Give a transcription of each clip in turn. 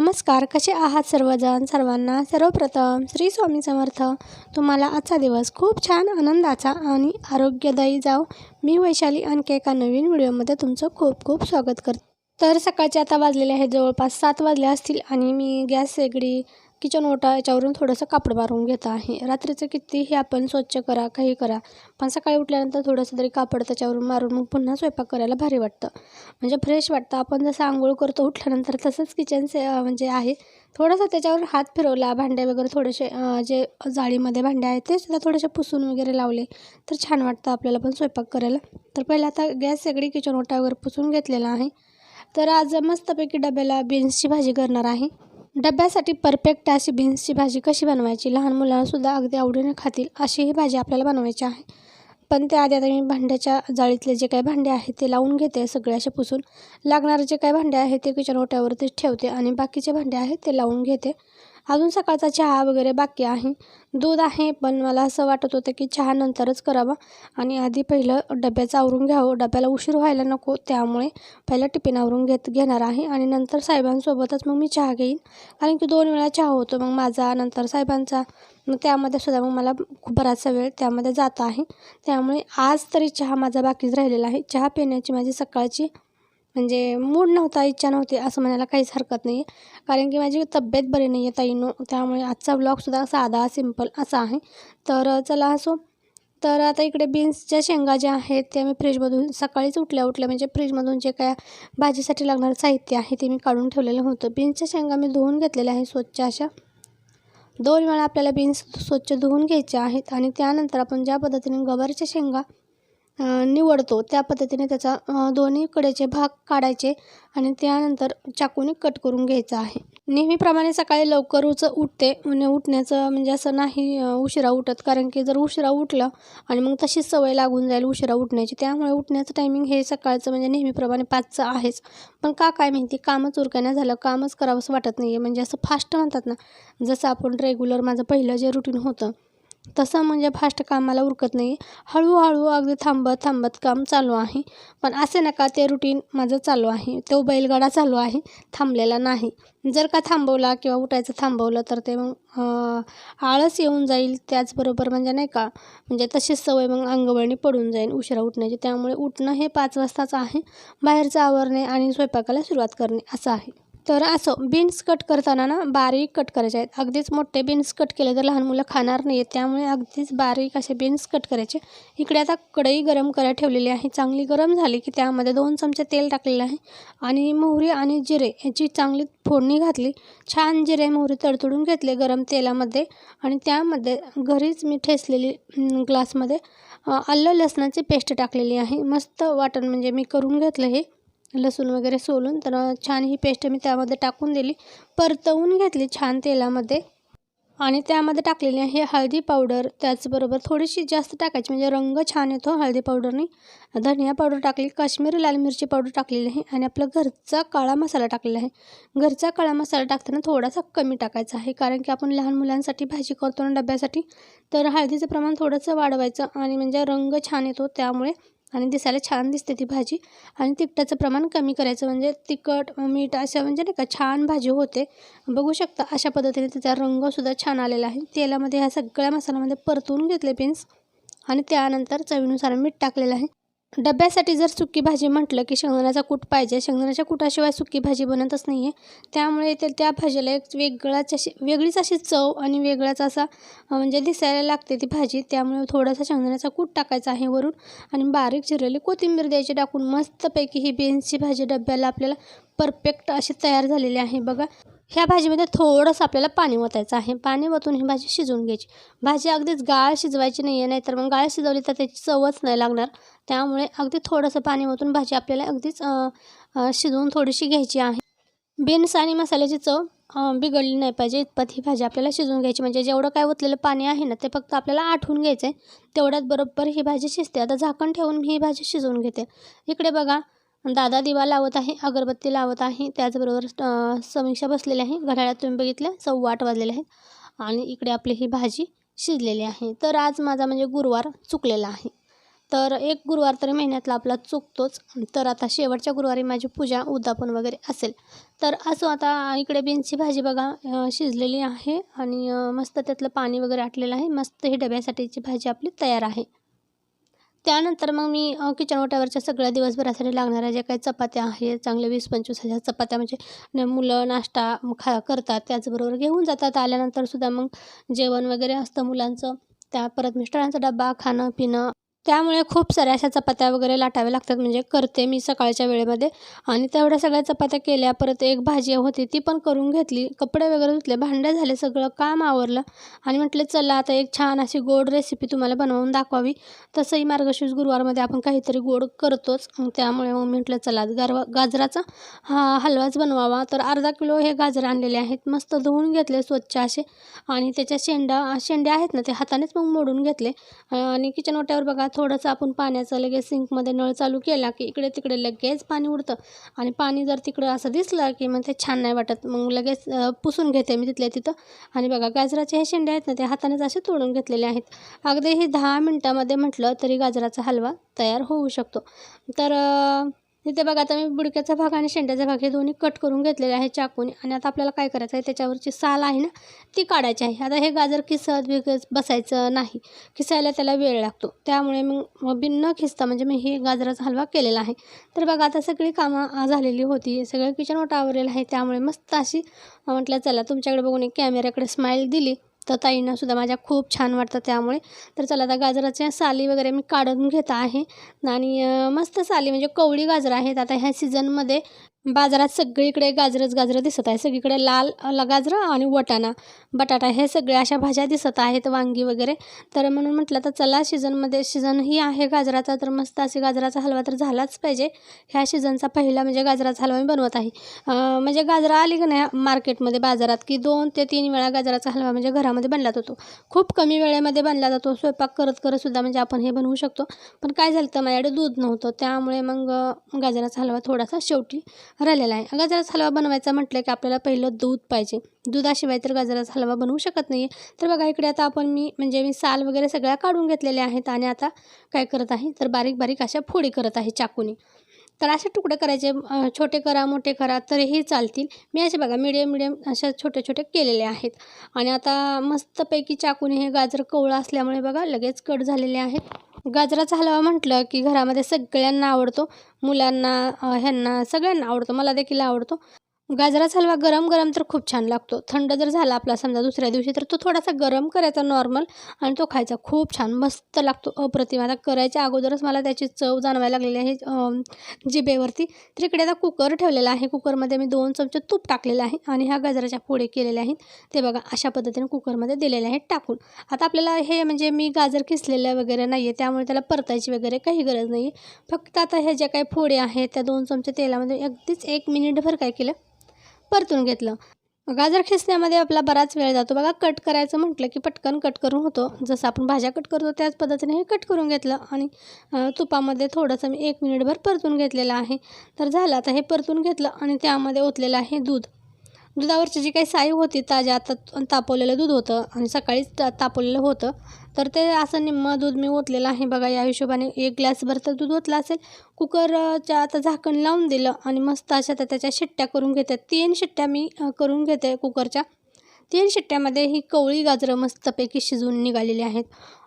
नमस्कार कसे आहात सर्वजण? सर्वांना सर्वप्रथम श्री स्वामी समर्थ. तुम्हाला आजचा दिवस खूप छान आनंदाचा आणि आरोग्यदायी जाओ मी वैशाली आणखी एका नवीन व्हिडिओमध्ये तुमचं खूप खूप स्वागत करते. तर सकाळचे आता वाजलेले आहे जवळपास सात वाजले असतील आणि मी गॅस शेगडी किचन ओटा याच्यावरून थोडंसं कापड मारून घेत आहे. रात्रीचं कितीही आपण स्वच्छ करा काही करा. पण सकाळी उठल्यानंतर थोडंसं तरी कापड त्याच्यावरून मारून मग पुन्हा स्वयंपाक करायला भारी वाटतं. म्हणजे फ्रेश वाटतं. आपण जसं आंघोळ करतो उठल्यानंतर तसंच किचन से म्हणजे आहे. थोडासा त्याच्यावर हात फिरवला भांडे वगैरे थोडेसे जे जाळीमध्ये भांडे आहेत ते सुद्धा थोडेसे पुसून वगैरे लावले तर छान वाटतं आपल्याला पण स्वयंपाक करायला. तर पहिलं आता गॅस सगळी किचन ओटा वगैरे पुसून घेतलेला आहे. तर आज मस्तपैकी डब्याला बीन्सची भाजी करणार आहे. डब्यासाठी परफेक्ट अशी बीन्सची भाजी कशी बनवायची? लहान मुलांनासुद्धा अगदी आवडीने खातील अशी ही भाजी आपल्याला बनवायची आहे. पण त्याआधी आता मी भांड्याच्या जाळीतले जे काही भांडे आहेत ते लावून घेते सगळे असे पुसून. लागणारे जे काही भांडे आहेत ते किचन ओट्यावरतीच ठेवते आणि बाकीचे भांडे आहेत ते लावून घेते. अजून सकाळचा चहा वगैरे बाकी आहे. दूध आहे पण मला असं वाटत होतं की चहा नंतरच करावा. आणि आधी पहिलं डब्याचं आवरून घ्यावं. डब्याला उशीर व्हायला नको त्यामुळे पहिलं टिफिन आवरून घेत घेणार आहे. आणि नंतर साहेबांसोबतच मग मी चहा घेईन. कारण की दोन वेळा चहा होतो मग माझा नंतर साहेबांचा. मग त्यामध्ये सुद्धा मग मला खूप बराचसा वेळ त्यामध्ये जात आहे. त्यामुळे आज तरी चहा माझा बाकीच राहिलेला आहे. चहा पिण्याची माझी सकाळची म्हणजे मूड नव्हता इच्छा नव्हती असं म्हणायला काहीच हरकत नाही आहे कारण की माझी तब्येत बरी नाही आहे ताईनो त्यामुळे आजचा ब्लॉगसुद्धा साधा सिंपल असा आहे. तर चला असो. तर आता इकडे बीन्सच्या शेंगा ज्या आहेत त्या मी फ्रीजमधून सकाळीच उठल्या उठल्या म्हणजे फ्रीजमधून जे काय भाजीसाठी लागणारं साहित्य आहे ते मी काढून ठेवलेलं होतं. बीन्सच्या शेंगा मी धुवून घेतलेल्या आहे स्वच्छ अशा. दोन वेळा आपल्याला बीन्स स्वच्छ धुवून घ्यायच्या आहेत आणि त्यानंतर आपण ज्या पद्धतीने गवारच्या शेंगा निवडतो. त्या पद्धतीने त्याचा दोन्ही कडेचे भाग काढायचे आणि त्यानंतर चाकूने कट करून घ्यायचं आहे. नेहमीप्रमाणे सकाळी लवकर उच उठते. म्हणजे उठण्याचं म्हणजे असं नाही उशिरा उठत. कारण की जर उशिरा उठलं आणि मग तशीच सवय लागून जाईल उशिरा उठण्याची. त्यामुळे उठण्याचं टायमिंग हे सकाळचं म्हणजे नेहमीप्रमाणे पाचचं आहेच. पण का काय माहिती? कामच उरकण्यात झालं. कामच करावंसं वाटत नाही आहे म्हणजे असं फास्ट म्हणतात ना जसं आपण रेग्युलर माझं पहिलं जे रुटीन होतं तसं म्हणजे फास्ट कामाला उरकत नाही. हळूहळू अगदी थांबत थांबत काम चालू आहे. पण असे नका ते रुटीन माझं चालू आहे. तो बैलगाडा चालू आहे. थांबलेला नाही. जर का थांबवला किंवा उठायचं थांबवलं तर ते मग आळस येऊन जाईल त्याचबरोबर म्हणजे नाही का म्हणजे तशीच सवय मग अंगवळणी पडून जाईल उशिरा उठण्याची. त्यामुळे उठणं हे पाच वाजताचं आहे. बाहेरचं आवरणे आणि स्वयंपाकाला सुरुवात करणे असं आहे. तर असं बीन्स कट करताना ना बारीक कट करायचे आहेत. अगदीच मोठे बीन्स कट केले तर लहान मुलं खाणार नाही आहेत त्यामुळे अगदीच बारीक असे बीन्स कट करायचे. इकडे आता कढई गरम करायला ठेवलेली आहे. चांगली गरम झाली की त्यामध्ये दोन चमचे तेल टाकलेलं आहे. आणि मोहरी आणि जिरे ह्याची चांगली फोडणी घातली. छान जिरे मोहरी तडतडून घेतले गरम तेलामध्ये. आणि त्यामध्ये घरीच मी ठेसलेली ग्लासमध्ये आलं लसणाची पेस्ट टाकलेली आहे. मस्त वाटण म्हणजे मी करून घेतलं हे. लसूण वगैरे सोलून तर छान ही पेस्ट मी त्यामध्ये टाकून दिली. परतवून घेतली छान तेलामध्ये. आणि त्यामध्ये टाकलेली आहे हळदी पावडर त्याचबरोबर थोडीशी जास्त टाकायची म्हणजे रंग छान येतो हळदी पावडरनी धनिया पावडर टाकली काश्मीरी लाल मिरची पावडर टाकलेली आहे आणि आपला घरचा काळा मसाला टाकलेला आहे. घरचा काळा मसाला टाकताना थोडासा कमी टाकायचा आहे कारण की आपण लहान मुलांसाठी भाजी करतो ना डब्यासाठी तर हळदीचं प्रमाण थोडंसं वाढवायचं आणि म्हणजे रंग छान येतो त्यामुळे आणि दिसायला छान दिसते ती भाजी. आणि तिखटाचं प्रमाण कमी करायचं म्हणजे तिखट मीठ असं म्हणजे नाही का छान भाजी होते. बघू शकता अशा पद्धतीने त्याचा रंगसुद्धा छान आलेला आहे. तेलामध्ये ह्या सगळ्या मसाल्यामध्ये परतून घेतले बीन्स आणि त्यानंतर चवीनुसार मीठ टाकलेलं आहे. डब्यासाठी जर सुकी भाजी म्हटलं की शेंगदाण्याचा कूट पाहिजे. शेंगदाण्याच्या कुटाशिवाय सुकी भाजी बनतच नाही आहे त्यामुळे ते त्या भाजीला एक वेगळाच अशी वेगळीच अशी चव आणि वेगळाच असा म्हणजे दिसायला लागते ती भाजी. त्यामुळे थोडासा शेंगदाण्याचा कूट टाकायचा आहे वरून आणि बारीक चिरलेली कोथिंबीर द्यायची टाकून मस्तपैकी ही बीन्सची भाजी डब्याला आपल्याला परफेक्ट अशी तयार झालेली आहे. बघा. ह्या भाजीमध्ये थोडंसं आपल्याला पाणी ओतायचं आहे. पाणी ओतून ही भाजी शिजवून घ्यायची. भाजी अगदीच गाळ शिजवायची नाही आहे नाहीतर मग गाळ शिजवली तर त्याची चवच नाही लागणार. त्यामुळे अगदी थोडंसं पाणी ओतून भाजी आपल्याला अगदीच शिजवून थोडीशी घ्यायची आहे. बीन्स आणि मसाल्याची चव बिघडली नाही पाहिजे. इतपत ही भाजी आपल्याला शिजवून घ्यायची. म्हणजे जेवढं काय ओतलेलं पाणी आहे ना ते फक्त आपल्याला आठवून घ्यायचं आहे तेवढ्यात बरोबर ही भाजी शिजते. आता झाकण ठेवून ही भाजी शिजवून घेते. इकडे बघा दादा दिवा लावत आहे अगरबत्ती लावत आहे त्याचबरोबर समीक्षा बसलेली आहे. घड्याळात तुम्ही बघितलं सव्वा आठ वाजलेले आहेत आणि इकडे आपली ही भाजी शिजलेली आहे. तर आज माझा म्हणजे गुरुवार चुकलेला आहे. तर एक गुरुवार तरी महिन्यातला आपला चुकतोच. तर आता शेवटच्या गुरुवारी माझी पूजा उद्यापन वगैरे असेल. तर असं आता इकडे बीन्सची भाजी बघा शिजलेली आहे आणि मस्त त्यातलं पाणी वगैरे आटलेलं आहे. मस्त ही डब्यासाठीची भाजी आपली तयार आहे. त्यानंतर मग मी किचन ओट्यावरच्या सगळ्या दिवसभरासाठी लागणाऱ्या ज्या काही चपात्या आहेत चांगल्या वीस पंचवीस हजार चपात्या म्हणजे न- मुलं नाश्ता खा करतात त्याचबरोबर घेऊन जातात. आल्यानंतर सुद्धा मग जेवण वगैरे असतं मुलांचं. त्या परत मिस्टरांचा डबा खाणं पिणं त्यामुळे खूप साऱ्या अशा चपात्या वगैरे लाटाव्या लागतात. म्हणजे करते मी सकाळच्या वेळेमध्ये. आणि तेवढ्या सगळ्या चपात्या केल्या परत एक भाजी होती ती पण करून घेतली. कपडे वगैरे धुतले भांडे झाले सगळं काम आवरलं. आणि म्हटलं चला आता एक छान अशी गोड रेसिपी तुम्हाला बनवून दाखवावी. तसंही मार्गशीर्ष गुरुवारमध्ये आपण काहीतरी गोड करतोच. मग त्यामुळे मग म्हटलं चला गारवा गाजराचा हा हलवाच बनवावा. तर अर्धा किलो हे गाजर आणलेले आहेत. मस्त धुवून घेतले स्वच्छ असे. आणि त्याच्या शेंडा शेंडे आहेत ना ते हातानेच मग मोडून घेतले. आणि किचन ओट्यावर बघा थोडंसं आपण पाण्याचं लगेच सिंकमध्ये नळ चालू केला की इकडे तिकडे लगेच पाणी उडतं. आणि पाणी जर तिकडं असं दिसलं की मग ते छान नाही वाटत. मग लगेच पुसून घेते मी तिथल्या तिथं. आणि बघा गाजराचे हे शेंडे आहेत ना ते हातानेच असे तोडून घेतलेले आहेत. अगदी हे दहा मिनटामध्ये म्हटलं तरी गाजराचा हलवा तयार होऊ शकतो. तर अ, इथे बघा आता मी बुडक्याचा भाग आणि शेंड्याचा भाग हे दोन्ही कट करून घेतलेले आहे चाकूने. आणि आता आपल्याला काय करायचं आहे? त्याच्यावरची साल आहे ना ती काढायची आहे. आता हे गाजर किसत बिग बसायचं नाही. किसायला त्याला वेळ लागतो. त्यामुळे मग बिन न खिसता म्हणजे मी हे गाजराचा हलवा केलेला आहे. तर बघा आता सगळी कामं झालेली होती. सगळं किचन ओटावरलेलं आहे. त्यामुळे मस्त अशी म्हटलं चला तुमच्याकडे बघून एक कॅमेऱ्याकडे स्माईल दिली. तर ताईंना सुद्धा माझ्या खूप छान वाटतं त्यामुळे. तर चला आता गाजराच्या साली वगैरे मी काढून घेत आहे. आणि मस्त साली म्हणजे कवळी गाजरं आहेत. आता ह्या सीझनमध्ये बाजारात सगळीकडे गाजरच गाजरं दिसत आहे. सगळीकडे लाल गाजरं आणि वटाणा बटाटा हे सगळे अशा भाज्या दिसत आहेत वांगी वगैरे. तर म्हणून म्हटलं तर चला सीझनमध्ये सीझन ही आहे गाजराचा तर मस्त असे गाजराचा हलवा तर झालाच पाहिजे. ह्या सीझनचा पहिला म्हणजे गाजराचा हलवा मी बनवत आहे. म्हणजे गाजरा आली का नाही मार्केटमध्ये बाजारात की दोन ते तीन वेळा गाजराचा हलवा म्हणजे घरामध्ये बनला जातो. खूप कमी वेळेमध्ये बनला जातो. स्वयंपाक करत करत सुद्धा म्हणजे आपण हे बनवू शकतो. पण काय झालं तर माझ्याकडे दूध नव्हतं. त्यामुळे मग गाजराचा हलवा थोडासा शेवटी राहिलेला आहे. गाजराचा हलवा बनवायचा म्हटलं की आपल्याला पहिलं दूध पाहिजे. दुधाशिवाय तर गाजराचा हलवा बनवू शकत नाही आहे तर बघा इकडे आता आपण मी म्हणजे मी साल वगैरे सगळ्या काढून घेतलेल्या आहेत आणि आता काय करत आहे? तर बारीक बारीक अशा फोडी करत आहे चाकूने. तर असे तुकडे करायचे छोटे करा मोठे करा तरीही चालतील. मी असे बघा मिडियम मिडियम अशा छोटे छोटे केलेले आहेत. आणि आता मस्तपैकी चाकूने हे गाजर कवळं असल्यामुळे बघा लगेच कट झालेले आहेत. गाजराचा हलवा म्हटलं की घरामध्ये सगळ्यांना आवडतो. मुलांना ह्यांना सगळ्यांना आवडतो. मला देखील आवडतो. गाजराचा हलवा गरम गरम तर खूप छान लागतो. थंड जर झाला आपला समजा दुसऱ्या दिवशी तर तो थोडासा गरम करायचा नॉर्मल आणि तो खायचा खूप छान मस्त लागतो अप्रतिम. आता करायच्या अगोदरच मला त्याची चव जाणवायला लागलेली आहे जिबेवरती जिभेवरती. तर इकडे आता कुकर ठेवलेला आहे. कुकरमध्ये मी दोन चमचे तूप टाकलेलं आहे आणि ह्या गाजराच्या फोडे केलेल्या आहेत. ते बघा अशा पद्धतीने कुकरमध्ये दिलेले आहेत टाकून. आता आपल्याला हे म्हणजे मी गाजर किसलेलं वगैरे नाही आहे त्यामुळे त्याला परतायची वगैरे काही गरज नाही आहे फक्त आता ह्या ज्या काही फोडे आहेत त्या दोन चमचे तेलामध्ये अगदीच एक मिनिटभर काय केलं? परतून घेतलं. गाजर खिसण्यामध्ये आपला बराच वेळ जातो. बघा कट करायचं म्हटलं की पटकन कट करून होतो. जसं आपण भाज्या कट करतो त्याच पद्धतीने हे कट करून घेतलं. आणि तुपामध्ये थोडंसं मी एक मिनिटभर परतून घेतलेलं आहे. तर झालं आता हे परतून घेतलं आणि त्यामध्ये ओतलेलं आहे दूध. दुधावरची जी काही साई होती ताज्या आता तापवलेलं दूध होतं आणि सकाळीच ता तापवलेलं होतं. तर ते असं निम्म दूध मी ओतलेलं आहे बघा या हिशोबाने एक ग्लासभर तर दूध ओतलं असेल. कुकरच्या आता झाकण लावून दिलं आणि मस्त अशा तर त्याच्या शिट्ट्या करून घेते. तीन शिट्ट्या मी करून घेते कुकरच्या. तीन शिट्ट्यामध्ये ही कवळी गाजरं मस्तपैकी शिजवून निघालेली आहेत.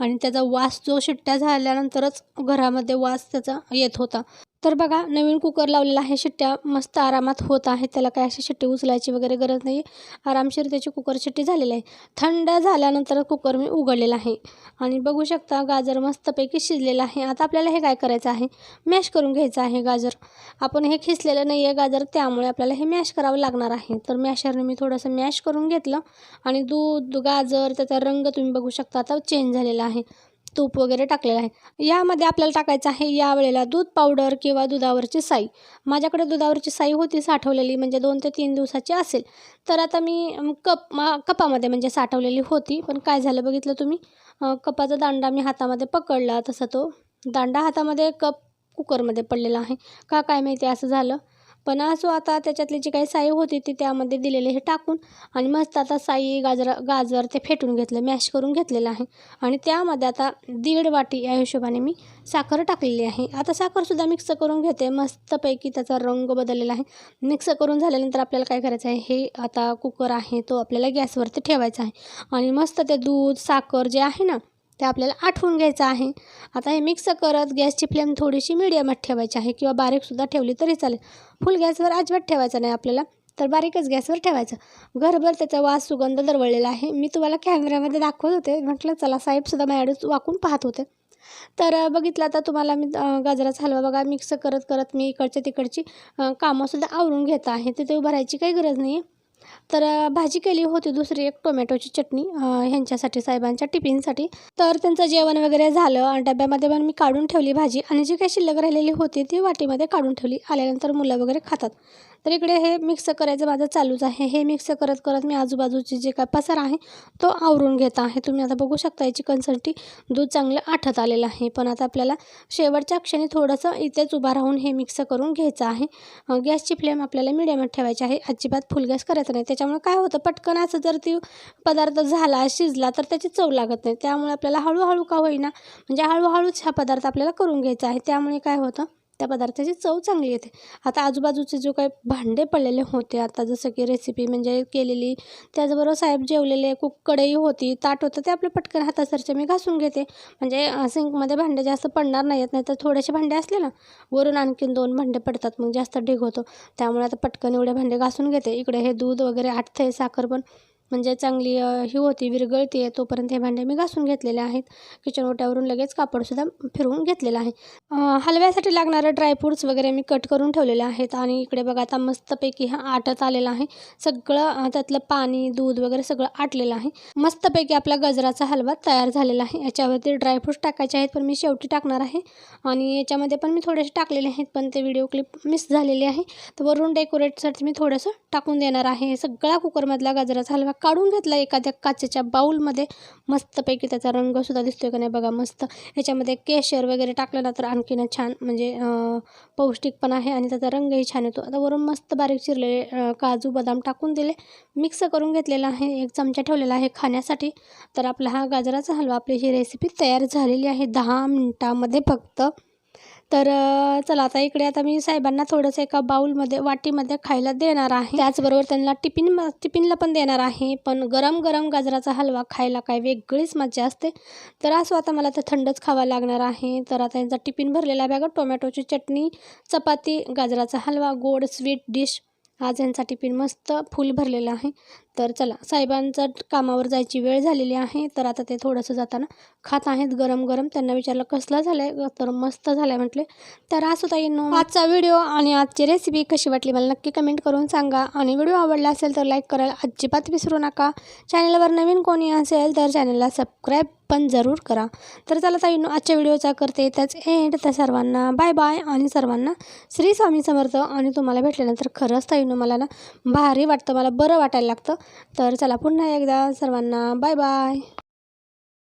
आणि त्याचा वास जो शिट्ट्या झाल्यानंतरच घरामध्ये वास त्याचा येत होता. तर बघा नवीन कुकर लावलेला आहे शिट्ट्या मस्त आरामात होत आहे त्याला काय अशी शिट्टी उचलायची वगैरे गरज नाही. आरामशीर त्याची कुकर शिट्टी झालेली आहे. थंड झाल्यानंतर कुकर मी उघडलेला आहे. आणि बघू शकता गाजर मस्तपैकी शिजलेलं आहे. आता आपल्याला हे काय करायचं आहे? मॅश करून घ्यायचं आहे गाजर. आपण हे खिसलेलं नाही आहे गाजर त्यामुळे आपल्याला हे मॅश करावं लागणार आहे. तर मॅशरने मी थोडंसं मॅश करून घेतलं. आणि दूध गाजर त्याचा रंग तुम्ही बघू शकता आता चेंज झालेला आहे. तूप वगैरे टाकलेलं आहे. यामध्ये आपल्याला टाकायचं आहे यावेळेला दूध पावडर किंवा दुधावरची साई. माझ्याकडे दुधावरची साई होती साठवलेली म्हणजे दोन ते तीन दिवसाची असेल. तर आता मी कप मा कपामध्ये म्हणजे साठवलेली होती. पण काय झालं बघितलं तुम्ही? कपाचा दांडा मी हातामध्ये पकडला. तसा तो दांडा हातामध्ये कप कुकरमध्ये पडलेला आहे. का काय माहिती असं झालं? पण असो आता त्याच्यातली जी काही साई होती ती त्यामध्ये दिलेले हे टाकून आणि मस्त आता साई गाजर गाजर ते फेटून घेतलं मॅश करून घेतलेलं आहे. आणि त्यामध्ये आता दीड वाटी या हिशोबाने मी साखर टाकलेली आहे. आता साखरसुद्धा मिक्स करून घेते. मस्तपैकी त्याचा रंग बदललेला आहे. मिक्स करून झाल्यानंतर आपल्याला काय करायचं आहे? हे आता कुकर आहे तो आपल्याला गॅसवरती ठेवायचा आहे. आणि मस्त ते दूध साखर जे आहे ना ते आपल्याला आठवून घ्यायचं आहे. आता हे मिक्स करत गॅसची फ्लेम थोडीशी मिडियमात ठेवायची आहे किंवा बारीकसुद्धा ठेवली तरी चालेल. फुल गॅसवर अजिबात ठेवायचं नाही आपल्याला तर बारीकच गॅसवर ठेवायचं. घरभर त्याचा वास सुगंध दरवळलेला आहे. मी तुम्हाला कॅमेऱ्यामध्ये दाखवत होते. म्हटलं चला साहेबसुद्धा माझ्याकडे वाकून पाहत होते. तर बघितलं आता तुम्हाला मी गाजराचा हलवा बघा. मिक्स करत करत मी इकडच्या तिकडची कामंसुद्धा आवरून घेत आहे. तिथे उभारायची काही गरज नाही आहे तर भाजी केली होती दुसरी एक टोमॅटोची चटणी ह्यांच्यासाठी साहेबांच्या टिफिनसाठी. तर त्यांचं जेवण वगैरे झालं आणि डब्यामध्ये पण मी काढून ठेवली भाजी आणि जी काही शिल्लक राहिलेली होती ती वाटीमध्ये काढून ठेवली. आल्यानंतर मुलं वगैरे खातात. तर इकडे हे मिक्स करायचं माझं चालूच आहे. हे मिक्स करत करत मी आजूबाजूची जे काय पसार आहे तो आवरून घेत आहे. तुम्ही आता बघू शकता याची कन्सल्टी दूध चांगलं आठत आलेलं आहे. पण आता आपल्याला शेवटच्या क्षणी थोडंसं इथेच उभा राहून हे मिक्स करून घ्यायचं आहे. गॅसची फ्लेम आपल्याला मिडियमात ठेवायची आहे. अजिबात फुल गॅस करायचा नाही. त्याच्यामुळे काय होतं पटकन असं जर ती पदार्थ झाला शिजला तर त्याची चव लागत नाही. त्यामुळे आपल्याला हळूहळू का होईना म्हणजे हळूहळूच हा पदार्थ आपल्याला करून घ्यायचा आहे. त्यामुळे काय होतं त्या पदार्थाची चव चांगली येते. आता आजूबाजूचे जो काही भांडे पडलेले होते आता जसं की रेसिपी म्हणजे केलेली त्याचबरोबर साहेब जेवलेले कुक कढई होती ताट होतं ते आपलं पटकन हातासरचे मी घासून घेते. म्हणजे सिंकमध्ये भांडे जास्त पडणार नाही आहेत नाही तर थोडेसे भांडे असले ना वरून आणखीन दोन भांडे पडतात मग जास्त ढीग होतो. त्यामुळे आता पटकन एवढे भांडे घासून घेते. इकडे हे दूध वगैरे आटते साखर पण. म्हणजे चांगली ही होती विरगळती आहे तोपर्यंत हे भांडे मी घासून घेतलेले आहेत. किचन ओट्यावरून लगेच कापडसुद्धा फिरवून घेतलेलं आहे. हलव्यासाठी लागणारे ड्रायफ्रूट्स वगैरे मी कट करून ठेवलेले आहेत आणि इकडे बघा आता मस्तपैकी हा आटत आलेला आहे. सगळं त्यातलं पाणी दूध वगैरे सगळं आटलेलं आहे. मस्तपैकी आपला गजराचा हलवा तयार झालेला आहे. याच्यावरती ड्रायफ्रूट्स टाकायचे आहेत पण मी शेवटी टाकणार आहे. आणि याच्यामध्ये पण मी थोडेसे टाकलेले आहेत पण ते व्हिडिओ क्लिप मिस झालेली आहे. तर वरून डेकोरेटसाठी मी थोडंसं टाकून देणार आहे. सगळा कुकरमधला गजराचा हलवा काढून घेतला एखाद्या काचेच्या बाऊलमध्ये. मस्तपैकी त्याचा रंगसुद्धा दिसतोय का नाही बघा मस्त. याच्यामध्ये केशर वगैरे टाकलं ना तर आणखीन छान म्हणजे पौष्टिक पण आहे आणि त्याचा रंगही छान येतो. आता वरून मस्त बारीक चिरलेले काजू बदाम टाकून दिले. मिक्स करून घेतलेला आहे. एक चमचा ठेवलेला आहे खाण्यासाठी. तर आपला हा गाजराचा हलवा आपली ही रेसिपी तयार झालेली आहे दहा मिनटामध्ये फक्त. तर चला आता इकडे आता मी साहेबांना थोडंसं एका बाऊलमध्ये वाटीमध्ये खायला देणार आहे. त्याचबरोबर त्यांना टिफिन टिफिनला पण देणार आहे. पण गरम गरम गाजराचा हलवा खायला काय वेगळीच मजा असते. तर असं आता मला तर थंडच खावा लागणार आहे. तर आता यांचा टिफिन भरलेला बॅग टोमॅटोची चटणी चपाती गाजराचा हलवा गोड स्वीट डिश आज यांचा टिफिन मस्त फुल भरलेला आहे. तर चला साहेबांचा कामावर जायची वेळ झालेली आहे. तर आता ते थोडंसं जाताना खात आहेत गरम गरम. त्यांना विचारलं कसलं झालं आहे तर मस्त झालं आहे म्हटले. तर असं येईन आजचा व्हिडिओ आणि आजची रेसिपी कशी वाटली मला नक्की कमेंट करून सांगा. आणि व्हिडिओ आवडला असेल तर लाईक करायला अजिबात विसरू नका. चॅनलवर नवीन कोणी असेल तर चॅनलला सबस्क्राईब पण जरूर करा. तर चला ताईंनो आजच्या व्हिडिओचा करते त्याच एंड त्या सर्वांना बाय बाय आणि सर्वांना श्री स्वामी समर्थ. आणि तुम्हाला भेटल्यानंतर खरंच ताईंनो मला ना भारी वाटतं मला बरं वाटायला लागतं. तर चला पुन्हा एकदा सर्वांना बाय बाय